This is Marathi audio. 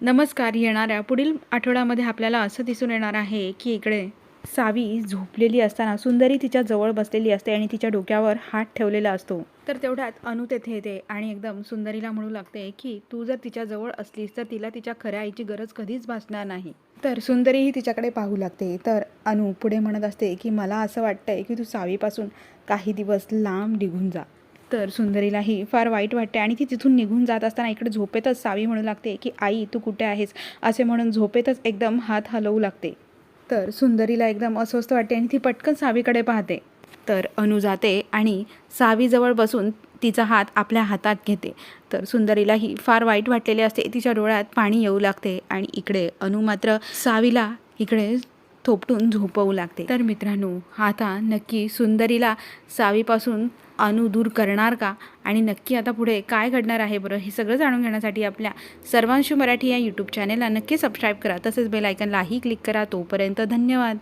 नमस्कार येणाऱ्या पुढील आठवड्यामध्ये आपल्याला असं दिसून येणार आहे की इकडे सावी झोपलेली असताना सुंदरी तिच्या जवळ बसलेली असते आणि तिच्या डोक्यावर हात ठेवलेला असतो. तर तेवढ्यात अनु तेथे येते आणि एकदम सुंदरीला म्हणू लागते की तू जर तिच्या जवळ असलीस तर तिला तिच्या खऱ्या आईची गरज कधीच भासणार नाही. तर सुंदरीही तिच्याकडे पाहू लागते. तर अनु पुढे म्हणत असते की मला असं वाटतंय की तू सावीपासून काही दिवस लांब निघून जा. तर सुंदरीलाही फार वाईट वाटते आणि ती तिथून निघून जात असताना इकडे झोपेतच सावी म्हणू लागते की आई तू कुठे आहेस? असे म्हणून झोपेतच एकदम हात हलवू लागते. तर सुंदरीला एकदम अस्वस्थ वाटते आणि ती पटकन सावीकडे पाहते. तर अनु जाते आणि सावीजवळ बसून तिचा हात आपल्या हातात घेते. तर सुंदरीलाही फार वाईट वाटलेले असते. तिच्या डोळ्यात पाणी येऊ लागते आणि इकडे अनु मात्र सावीला इकडे थोपटून झोपवू लागते. तर मित्रांनो आता नक्की सुंदरीला सावीपासून अनु दूर करणार का? आणि नक्की आता पुढे काय घडणार आहे बरं? हे सगळं जाणून घेण्यासाठी आपल्या सर्वांशी मराठी या यूट्यूब चॅनेलला नक्की सबस्क्राईब करा. तसेच बेल आयकनलाही क्लिक करा. तोपर्यंत धन्यवाद.